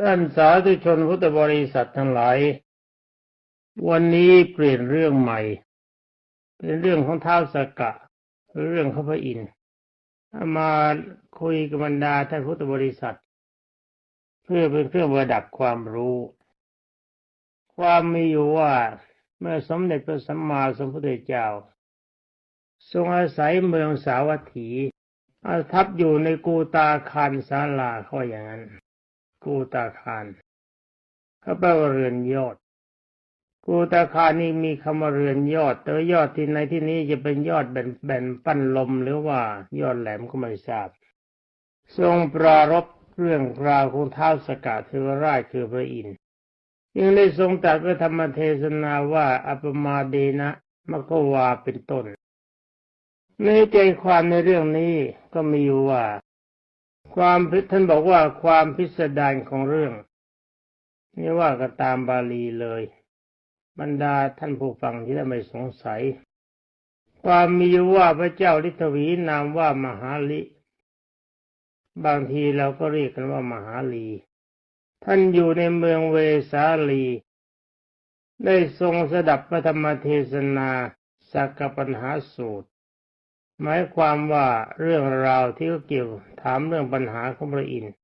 ท่านสาธุชนพุทธบริษัททั้งหลาย วันนี้เปลี่ยนเรื่องใหม่ เป็นเรื่องของท้าวสกกะเรื่องของพระอินทร์มาคุยกับบรรดาท่านพุทธบริษัท เพื่อเป็นเครื่องประดับความรู้ ความมีอยู่ว่าเมื่อสมเด็จพระสัมมาสัมพุทธเจ้า ทรงอาศัยเมืองสาวัตถีอาทับอยู่ในกูตาคารศาลาเขาอย่างนั้น กูตาคารเขาแปลว่าเรือนยอด กูตาคารนี่มีคำว่าเรือนยอด แต่ยอดที่ในที่นี้จะเป็นยอดแบนๆปั้นลมหรือว่ายอดแหลมก็ไม่ทราบ ทรงปรารบเรื่องราวของท้าวสกัดเทวราชคือพระอินทร์ยังได้ทรงตรัสพระธรรมเทศนาว่าอัปมาเดนะมะกวาเป็นต้นในใจความในเรื่องนี้ก็มีอยู่ว่า ความพิท่านบอกว่าความพิสดารของเรื่อง นี่ว่าก็ตามบาลีเลย บรรดาท่านผู้ฟังที่ได้ไม่สงสัย ความมีว่าพระเจ้าลิทวีนามว่ามหาลิ บางทีเราก็เรียกกันว่ามหาลี ท่านอยู่ในเมืองเวสาลี ได้ทรงสดับพระธรรมเทศนาสักกปัญหาสูตร หมายความว่าเรื่องราวที่เกี่ยวถามเรื่องปัญหาของพระอินทร์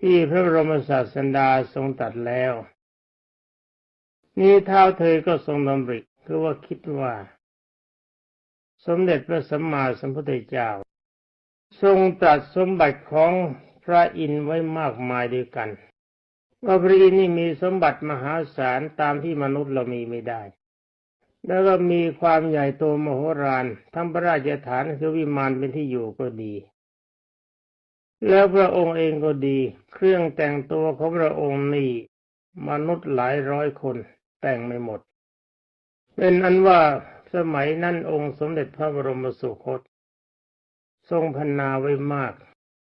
ที่พระบรมศาสดาทรงตัดแล้ว นี้เท้าเธอก็ทรงดำริคือว่าคิดว่า สมเด็จพระสัมมาสัมพุทธเจ้า ทรงตรัสสมบัติของพระอินทร์ไว้มากมายด้วยกันว่าพระอินทร์นี่มีสมบัติมหาศาลตามที่มนุษย์เรามีไม่ได้ แล้วก็มีความใหญ่โตมโหฬารทั้งพระราชฐานคือวิมานเป็นที่อยู่ก็ดี แล้วพระองค์เองก็ดี เครื่องแต่งตัวของพระองค์นี่มนุษย์หลายร้อยคนแต่งไม่หมด เป็นอันว่าสมัยนั้นองค์สมเด็จพระบรมสุคต ทรงพันนาไว้มาก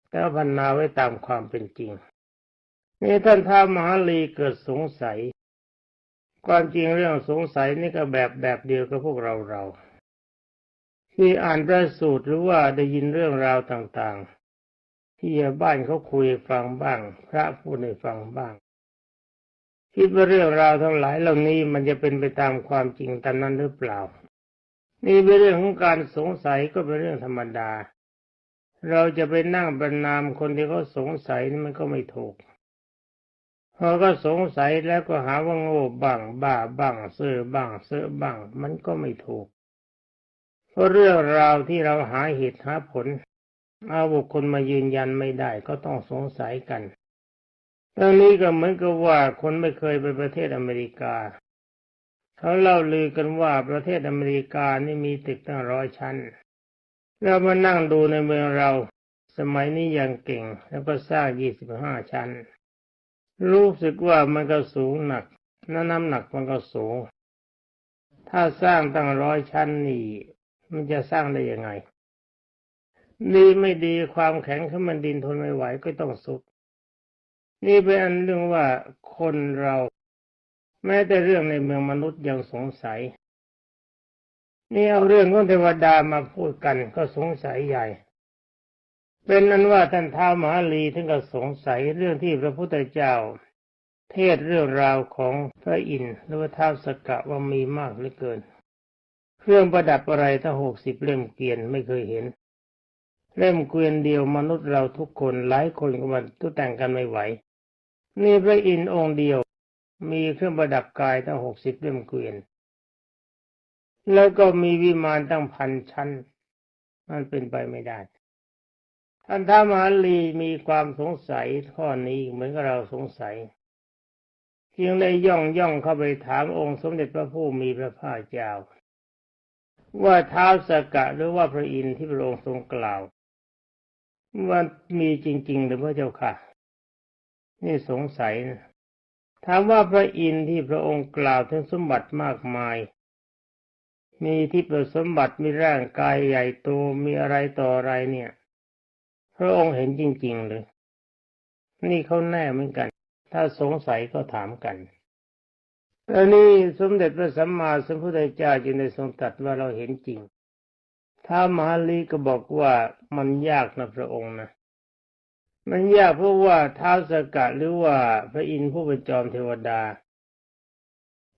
แต่พันนาไว้ตามความเป็นจริงนี่ท่านท้ามหาลีเกิดสงสัย ความจริงเรื่องสงสัยนี่ก็แบบแบบเดียวกับพวกเราเราที่อ่านพระสูตรหรือว่าได้ยินเรื่องราวต่างๆ ที่บ้านเขาคุยฟังบ้าง พระพูดให้ฟังบ้างคิดว่าเรื่องราวทั้งหลายเหล่านี้มันจะเป็นไปตามความจริงตามนั้นหรือเปล่า นี่เป็นเรื่องของการสงสัยก็เป็นเรื่องธรรมดา เราจะไปนั่งบรรนามคนที่เขาสงสัยนี่มันก็ไม่ถูก พอก็สงสัยแล้วก็หาว่าโง่บ้างบ้าบ้างเสื่อบ้างเสื่อบ้าง มันก็ไม่ถูก เพราะเรื่องราวที่เราหาเหตุหาผลเอาบุคคลมายืนยันไม่ได้ก็ต้องสงสัยกันเรื่องนี้ก็เหมือนกับว่าคนไม่เคยไปประเทศอเมริกา เขาเล่าลือกันว่าประเทศอเมริกานี่มีตึกตั้งร้อยชั้นเรามานั่งดูในเมืองเรา สมัยนี้ยังเก่ง แล้วก็สร้างยี่สิบห้าชั้น รู้สึกว่ามันก็สูงหนักน้ำหนักมันก็สูง ถ้าสร้างตั้งร้อยชั้นนี่ มันจะสร้างได้ยังไงดีไม่ดีความแข็งขึ้นมันดินทนไม่ไหวก็ต้องสุด นี่เป็นอันเรื่องว่าคนเรา แม้แต่เรื่องในเมืองมนุษย์ยังสงสัย นี่เอาเรื่องของเทวดามาพูดกันก็สงสัยใหญ่ เป็นนั้นว่าท่านท้าวมหาลีถึงก็สงสัยเรื่องที่พระพุทธเจ้า เทศเรื่องราวของพระอินทร์หรือว่าท้าวสกะว่ามีมากเหลือเกิน เครื่องประดับอะไรถ้าหกสิบเล่มเกวียนไม่เคยเห็น เล่มเกวียนเดียวมนุษย์เราทุกคนหลายคนก็มันทุกแต่งกันไม่ไหว นี่พระอินทร์องค์เดียวมีเครื่องประดับกายตั้งหกสิบเล่มเกวียน แล้วก็มีวิมานตั้งพันชั้น มันเป็นไปไม่ได้ ท่านท้ามหาลีมีความสงสัยข้อนี้เหมือนกับเราสงสัย จึงเลยย่องย่องเข้าไปถามองค์สมเด็จพระผู้มีพระภาคเจ้า ว่าเท้าสกะหรือว่าพระอินทร์ที่พระองค์ทรงกล่าวว่ามีจริง ๆ หรือพระเจ้าค่ะ นี่สงสัยนะถามว่าพระอินทร์ที่พระองค์กล่าวถึงสมบัติมากมาย มีที่ประสมบัติมีร่างกายใหญ่โตมีอะไรต่ออะไรเนี่ย พระองค์เห็นจริงๆเลยนี่เขาแน่เหมือนกัน ถ้าสงสัยก็ถามกันอันนี้สมเด็จพระสัมมาสัมพุทธเจ้าจึงได้ทรงตรัสว่าเราเห็นจริง ถ้ามหาลีก็บอกว่ามันยากนะพระองค์นะ มันยากเพราะว่าท้าวสกัดหรือว่าพระอินทร์ผู้เป็นจอมเทวดา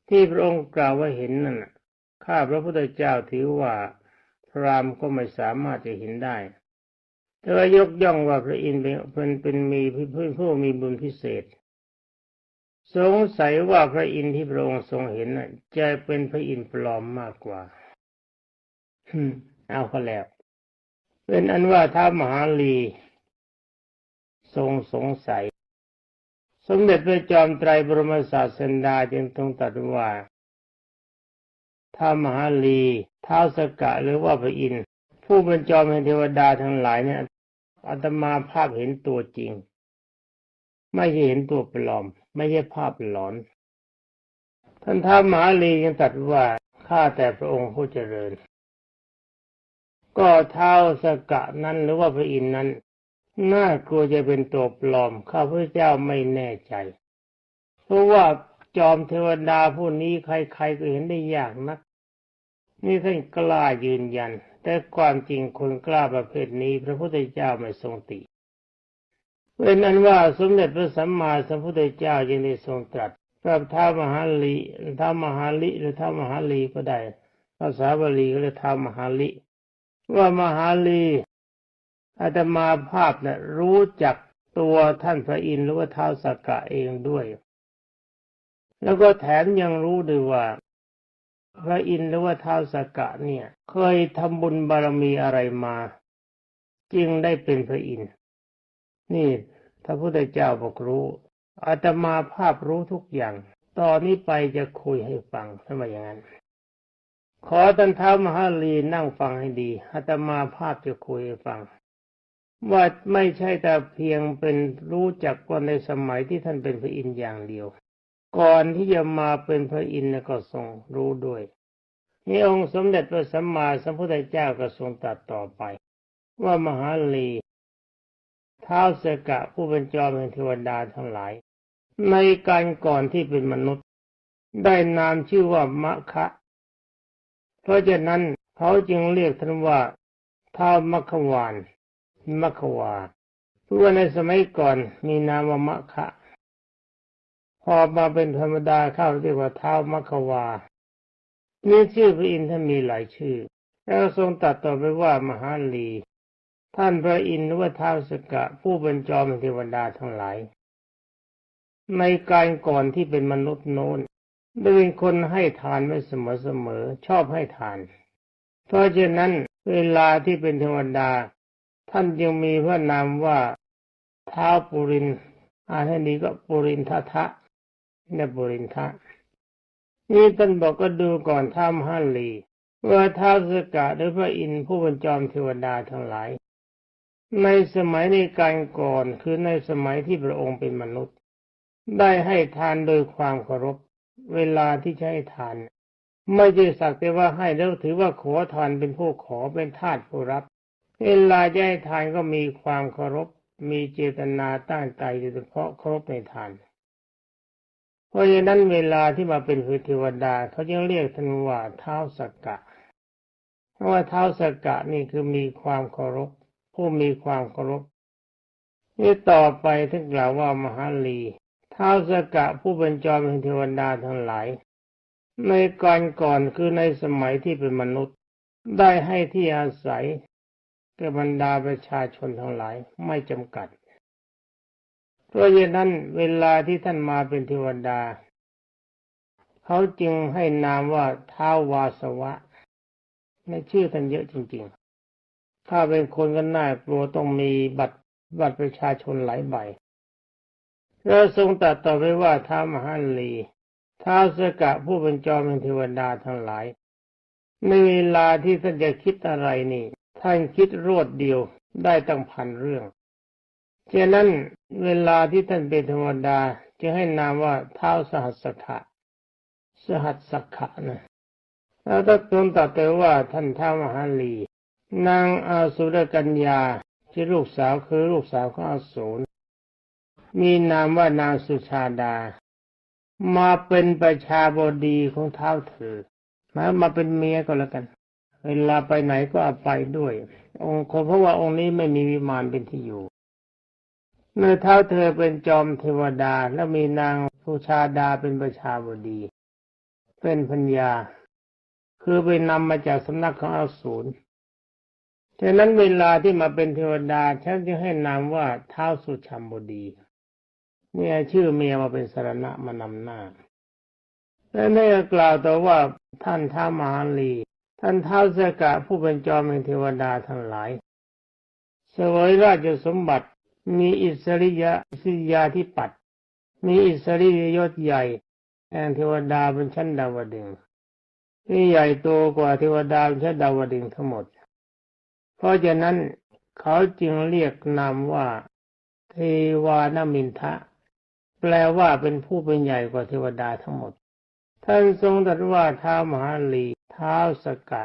ที่พระองค์กล่าวว่าเห็นนั่นข้าพระพุทธเจ้าถือว่าพรามก็ไม่สามารถจะเห็นได้ แต่ว่ายกย่องว่าพระอินทร์เป็นเป็นมีผู้ผู้มีบุญพิเศษ สงสัยว่าพระอินทร์ที่พระองค์ทรงเห็นน่ะจะเป็นพระอินทร์ปลอมมากกว่าฮึมเอาก็แล้วเป็นอันว่าท้ามหาลีทรงสงสัย สมเด็จพระจอมไตรบรมศาสดาจึงทรงตรัสว่าถ้ามหาลีท้าวสกะหรือว่าพระอินทร์ผู้เป็นจอมแห่งเทวดาทั้งหลายเนี่ย อาตมาภาพเห็นตัวจริง ไม่ใช่เห็นตัวปลอม ไม่ใช่ภาพหลอน ท่านท้ามหาลียังตรัสว่าข้าแต่พระองค์ผู้เจริญ ก็เท้าสกะนั้นหรือว่าพระอินนั้น น่ากลัวจะเป็นตัวปลอม ข้าพระเจ้าไม่แน่ใจ เพราะว่าจอมเทวดาผู้นี้ใครๆก็เห็นได้ยากนัก นี่ท่านกล้ายืนยัน แต่ความจริงคนกล้าประเภทนี้ พระพุทธเจ้าไม่ทรงติเป็นอันว่าสมเด็จพระสัมมาสัมพุทธเจ้ายังได้ทรงตรัสกับท้ามหาลีท้ามหาลิหรือท้ามหาลีก็ได้ภาษาบาลีก็เรียกท้ามหาลิว่ามหาลีอาตมาภาพนะ่ะรู้จักตัวท่านพระอินทร์หรือว่าท้าวสักกะเองด้วย แล้วก็แถมยังรู้ด้วยว่า พระอินทร์หรือว่าท้าวสกกะเนี่ย เคยทำบุญบารมีอะไรมา จึงได้เป็นพระอินทร์นี่พระพุทธเจ้าบอกรู้อาตมาภาพรู้ทุกอย่าง ตอนนี้ไปจะคุยให้ฟังทำไมอย่างนั้น ขอท่านท้ามหาลีนั่งฟังให้ดีอาตมาภาพจะคุยให้ฟัง ว่าไม่ใช่แต่เพียงเป็นรู้จักก่อนในสมัยที่ท่านเป็นพระอินทร์อย่างเดียว ก่อนที่จะมาเป็นพระอินทร์ก็ทรงรู้ด้วยนี่องค์สมเด็จพระสัมมาสัมพุทธเจ้าก็ทรงตรัสต่อไป ว่ามหาลีท้าวเสกะผู้เป็นจอมแห่งเทวดาทั้งหลาย ในการก่อนที่เป็นมนุษย์ ได้นามชื่อว่ามะคะ เพราะฉะนั้นเขาจึงเรียกท่านว่าท้าวมัควานมัควาเพราะว่าในสมัยก่อนมีนามว่ามะคะ พอมาเป็นธรรมดาเข้าเรียกว่าเท้ามัควานี่ชื่อพระอินทร์ท่านมีหลายชื่อ แล้วทรงตัดต่อไปว่ามหาลี ท่านพระอินทร์หรือว่าเท้าสกะ ผู้เป็นจอมเทวดาทั้งหลาย ในการก่อนที่เป็นมนุษย์โน้นได้เป็นคนให้ทานไว้เสมอๆชอบให้ทาน เพราะฉะนั้นเวลาที่เป็นเทวดา ท่านยังมีพระนามว่าเท้าปุรินอ่านให้ดีก็ปุรินททะ นี่ยปุรินทะนี่ท่านบอกก็ดูก่อนท้ามหันลีว่าท้าวสกะหรือพระอินทร์ผู้เป็นจอมเทวดาทั้งหลาย ในสมัยในการก่อนคือในสมัยที่พระองค์เป็นมนุษย์ ได้ให้ทานโดยความเคารพ เวลาที่ให้ทาน ไม่ใช่สักแต่ว่าให้แล้วถือว่าขอทานเป็นผู้ขอเป็นทาสผู้รับ เวลาจะให้ทานก็มีความเคารพ มีเจตนาตั้งใจโดยเฉพาะเคารพในทาน เพราะฉะนั้นเวลาที่มาเป็นคือเทวดาเขาจึงเรียกท่านว่าเท้าสกกะ เพราะว่าเท้าสกกะนี่คือมีความเคารพ ผู้มีความเคารพนี่ต่อไปท่านกล่าวว่ามหาลีเท้าสกะผู้เป็นจอมแห่งเทวดาทั้งหลาย ในก่อนก่อนคือในสมัยที่เป็นมนุษย์ ได้ให้ที่อาศัยแก่บรรดาประชาชนทั้งหลายไม่จำกัด เพราะฉะนั้นเวลาที่ท่านมาเป็นเทวดา เขาจึงให้นามว่าท้าววาสวะ ในชื่อท่านเยอะจริงๆ ถ้าเป็นคนก็น่ากลัวต้องมีบัตรบัตรประชาชนหลายใบแล้วทรงตรัสต่อไปว่าท้ามหันลีท้าวสกะผู้เป็นจอมเป็นเทวดาทั้งหลาย ในเวลาที่ท่านจะคิดอะไรนี่ ท่านคิดรวดเดียวได้ตั้งพันเรื่อง ฉะนั้นเวลาที่ท่านเป็นเทวดาจะให้นามว่าเท้าสหัสสขะสหัสสขะนะแล้วถ้าทรงตรัสไปว่าท่านท้ามหาลี นางอาสุรกัญญาที่ลูกสาวคือลูกสาวของอาสูรมีนามว่านางสุชาดา มาเป็นประชาบดีของเท้าเธอมามาเป็นเมียก็แล้วกัน เวลาไปไหนก็เอาไปด้วย องค์เพราะว่าองค์นี้ไม่มีวิมานเป็นที่อยู่ เมื่อเท้าเธอเป็นจอมเทวดาและมีนางสุชาดาเป็นประชาบดี เป็นพัญญา คือไปนำมาจากสำนักของอสูรฉะนั้นเวลาที่มาเป็นเทวดาฉันจึงให้นามว่าเท้าสุชัมบดี เนี่ยชื่อเมียมาเป็นสรณะมานำหน้า และในกล่าวต่อว่าท่านท้ามหาลี ท่านท้าวสกะผู้เป็นจอมเป็นเทวดาทั้งหลายสวยราชสมบัติ มีอิสริยะอิสริยาที่ปัด มีอิสริยยศใหญ่แห่งเทวดาเป็นชั้นดาวดึงที่ใหญ่โตกว่าเทวดาเป็นชั้นดาวดึงทั้งหมด เพราะฉะนั้นเขาจึงเรียกนามว่าเทวานามินทะ แปลว่าเป็นผู้เป็นใหญ่กว่าเทวดาทั้งหมด ท่านทรงตรัสว่าเท้ามหาลีเท้าสกะ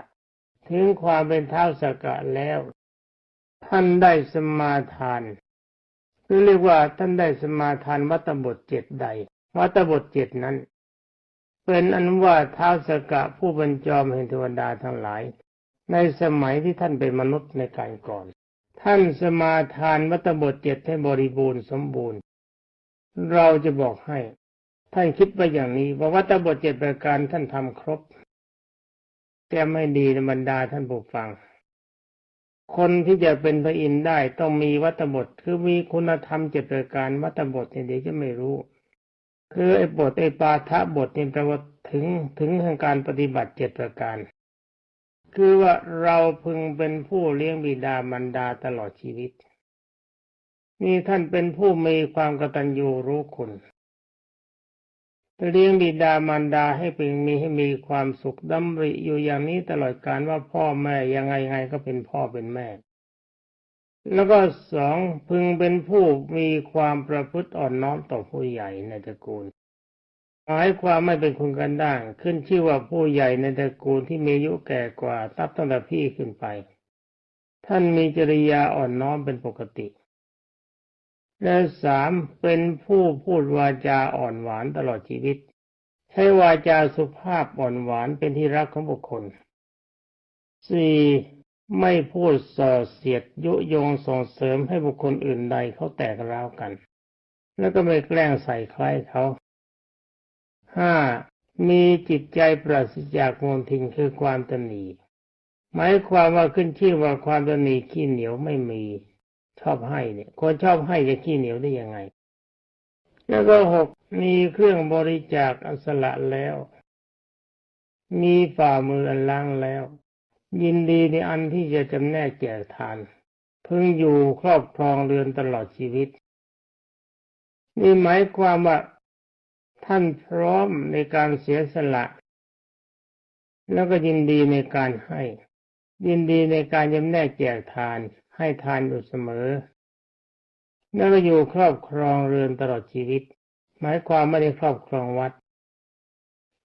ถึงความเป็นเท้าสกะแล้ว ท่านได้สมาทาน คือเรียกว่าท่านได้สมาทานวัตบทเจ็ดใด วัตบทเจ็ดนั้น เป็นอันว่าท้าวสกะผู้บรรจอมแห่งเทวดาทั้งหลาย ในสมัยที่ท่านเป็นมนุษย์ในการก่อน ท่านสมาทานวัตบทเจ็ดให้บริบูรณ์สมบูรณ์ เราจะบอกให้ ท่านคิดไปอย่างนี้ว่าวัตบทเจ็ดประการท่านทำครบแกไม่ดีในบรรดาท่านผู้ฟัง คนที่จะเป็นพระอินทร์ได้ต้องมีวัตบท คือมีคุณธรรมเจ็ดประการวัตบทเนี่ยเดี๋ยวจะไม่รู้ คือไอ้บทไอ้ปาทะบทเนี่ยแปลว่าถึงถึงทางการปฏิบัติเจ็ดประการ คือว่าเราพึงเป็นผู้เลี้ยงบิดามารดาตลอดชีวิต นี่ท่านเป็นผู้มีความกตัญญูรู้คุณ เลี้ยงบิดามารดาให้เป็นมีให้มีความสุขดำริอยู่อย่างนี้ตลอดการว่าพ่อแม่ยังไงไงก็เป็นพ่อเป็นแม่ แล้วก็สองพึงเป็นผู้มีความประพฤติอ่อนน้อมต่อผู้ใหญ่ในตระกูลหมายความไม่เป็นคุณกันด้างขึ้นชื่อว่าผู้ใหญ่ในตระกูลที่มีอายุแก่กว่าทับตั้งแต่พี่ขึ้นไป ท่านมีจริยาอ่อนน้อมเป็นปกติ และสามเป็นผู้พูดวาจาอ่อนหวานตลอดชีวิต ใช้วาจาสุภาพอ่อนหวานเป็นที่รักของบุคคลสี่ไม่พูดส่อเสียดยุยงส่งเสริมให้บุคคลอื่นใดเขาแตกร้าวกัน แล้วก็ไม่แกล้งใส่ใครเขาห้ามีจิตใจปราศจากโมลทินคือความตนีหมายความว่าขึ้นชื่อว่าความตนีขี้เหนียวไม่มี ชอบให้เนี่ย คนชอบให้จะขี้เหนียวได้ยังไง แล้วก็หกมีเครื่องบริจาคอัสละแล้ว มีฝ่ามืออันล้างแล้ว ยินดีในอันที่จะจำแนกแจกทานเพิ่งอยู่ครอบครองเรือนตลอดชีวิต นี่หมายความว่าท่านพร้อมในการเสียสละ แล้วก็ยินดีในการให้ ยินดีในการจำแนกแจกทาน ให้ทานอยู่เสมอ แล้วก็อยู่ครอบครองเรือนตลอดชีวิต หมายความไม่ได้ครอบครองวัด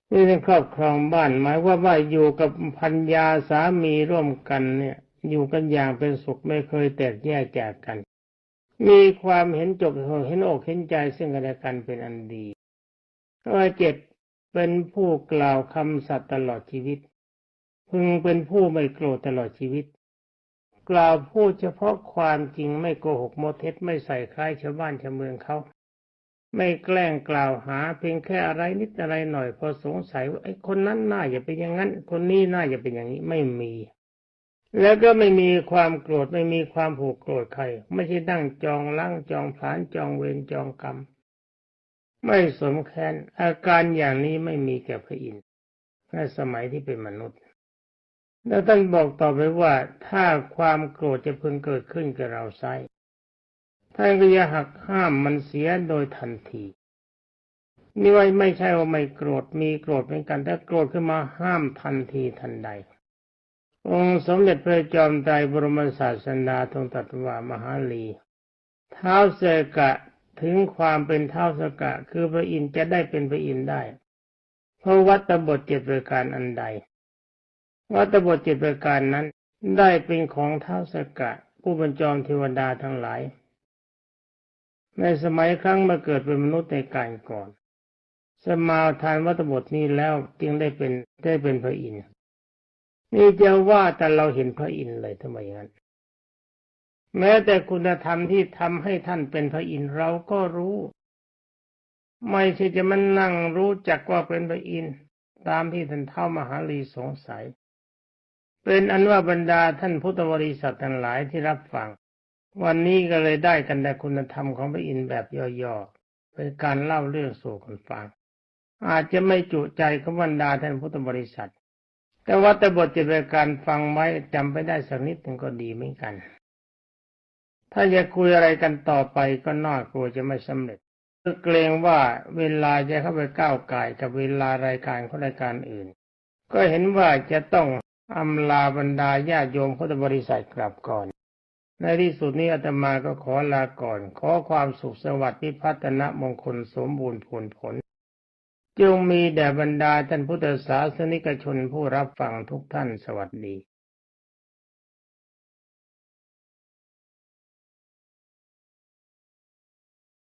ไม่ได้ครอบครองบ้าน หมายว่าว่าอยู่กับพันยาสามีร่วมกันเนี่ย อยู่กันอย่างเป็นสุขไม่เคยแตกแยกจากกัน มีความเห็นจบเห็นอกเห็นใจซึ่งกันและกันเป็นอันดีข้อเจ็ดเป็นผู้กล่าวคำสัตย์ตลอดชีวิต พึงเป็นผู้ไม่โกรธตลอดชีวิต กล่าวพูดเฉพาะความจริงไม่โกหกโมเท็จไม่ใส่คล้ายชาวบ้านชาวเมืองเขา ไม่แกล้งกล่าวหา เพียงแค่อะไรนิดอะไรหน่อยพอสงสัยว่าไอ้คนนั้นน่าจะเป็นอย่างนั้น คนนี้น่าจะเป็นอย่างนี้ไม่มี แล้วก็ไม่มีความโกรธไม่มีความผูกโกรธใคร ไม่ใช่นั่งจองล้างจองผานจองเวรจองกรรม ไม่สมแค้นอาการอย่างนี้ไม่มีแก่พระอินทร์ในสมัยที่เป็นมนุษย์ แล้วท่านบอกต่อไปว่าถ้าความโกรธจะพึงเกิดขึ้นกับเราไซท่านก็จะหักห้ามมันเสียโดยทันทีนี่ว่าไม่ใช่ว่าไม่โกรธมีโกรธเหมือนกันถ้าโกรธขึ้นมาห้ามทันทีทันใด องค์สมเด็จพระจอมไตรบรมศาสดาทรงตรัสว่ามหาลีเท้าเสกะถึงความเป็นเท้าสกะ คือพระอินทร์จะได้เป็นพระอินทร์ได้ เพราะวัตบทเจ็ดประการอันใด วัตบทจิตประการนั้นได้เป็นของเท้าสกะ ผู้บรรจอมเทวดาทั้งหลาย ในสมัยครั้งมาเกิดเป็นมนุษย์ในการก่อน สมาทานวัตบทนี้แล้วจึงได้เป็นได้เป็นพระอินทร์นี่จะว่าแต่เราเห็นพระอินทร์เลยทำไมงั้น แม้แต่คุณธรรมที่ทำให้ท่านเป็นพระอินทร์เราก็รู้ ไม่ใช่จะมันนั่งรู้จักว่าเป็นพระอินทร์ตามที่ท่านเท่ามหาลีสงสัย เป็นอันว่าบรรดาท่านพุทธบริษัททั้งหลายที่รับฟัง วันนี้ก็เลยได้กันแต่คุณธรรมของพระอินทร์แบบย่อๆเป็นการเล่าเรื่องสู่กันฟัง อาจจะไม่จุใจของบรรดาท่านพุทธบริษัท แต่ว่าแต่บทจะเป็นการฟังไว้จำไปได้สักนิดหนึ่งก็ดีเหมือนกัน ถ้าจะคุยอะไรกันต่อไปก็น่ากลัวจะไม่สำเร็จเกรงว่าเวลาจะเข้าไปก้าวไก่กับเวลารายการของรายการอื่น ก็เห็นว่าจะต้อง อำลาบรรดาญาโยมพุทธบริษัทกลับก่อน ในที่สุดนี้อาตมาก็ขอลาก่อน ขอความสุขสวัสดิ์พิพัฒนมงคลสมบูรณ์ผลผลจงมีแด่บรรดาท่านพุทธศาสนิกชนผู้รับฟังทุกท่านสวัสดี